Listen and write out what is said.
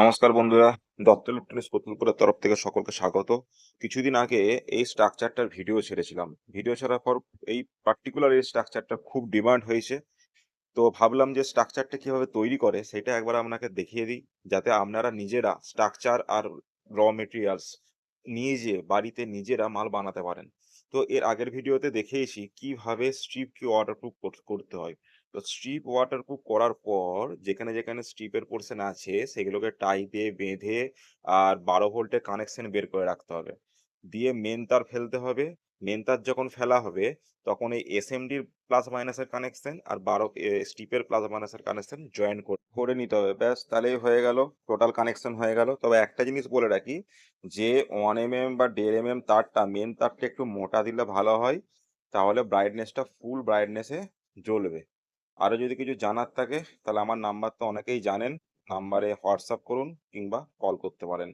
নমস্কার বন্ধুরা, দত্ত ইলেকট্রনিক্স প্রকল্পের তরফ থেকে সকলকে স্বাগত। কিছুদিন আগে এই স্ট্রাকচারটার ভিডিও ছেড়েছিলাম। ভিডিও ছাড়ার পর এই পার্টিকুলার এই স্ট্রাকচারটা খুব ডিমান্ড হয়েছে। তো ভাবলাম যে স্ট্রাকচারটা কীভাবে তৈরি করে সেটা একবার আপনাকে দেখিয়ে দিই, যাতে আপনারা নিজেরা স্ট্রাকচার আর র মেটেরিয়ালস নিয়ে যেয়ে বাড়িতে নিজেরা মাল বানাতে পারেন। তো এর আগের ভিডিওতে দেখিয়েছি কীভাবে স্ট্রিপকে ওয়াটারপ্রুফ করতে হয়। তো স্ট্রিপ ওয়াটারপ্রুফ করার পর যেখানে যেখানে স্ট্রিপের পোর্শন আছে, সেগুলোকে টাই দিয়ে বেঁধে আর বারো ভোল্টের কানেকশন বের করে রাখতে হবে। দিয়ে মেন তার ফেলতে হবে। মেন তার যখন ফেলা হবে, তখন এই এসএমডির প্লাস মাইনাসের কানেকশন আর বারো স্টিপের প্লাস মাইনাসের কানেকশন জয়েন করে নিতে হবে। ব্যাস, তাহলেই হয়ে গেল টোটাল কানেকশন হয়ে গেল। তবে একটা জিনিস বলে রাখি, যে ওয়ান এম এম বা দেড় এম এম তারটা মেন তারটা একটু মোটা দিলে ভালো হয়, তাহলে ব্রাইটনেসটা ফুল ব্রাইটনেসে জ্বলবে। আরও যদি কিছু জানার থাকে, তাহলে আমার নাম্বার তো অনেকেই জানেন নাম্বারে হোয়াটসঅ্যাপ করুন কিংবা কল করতে পারেন।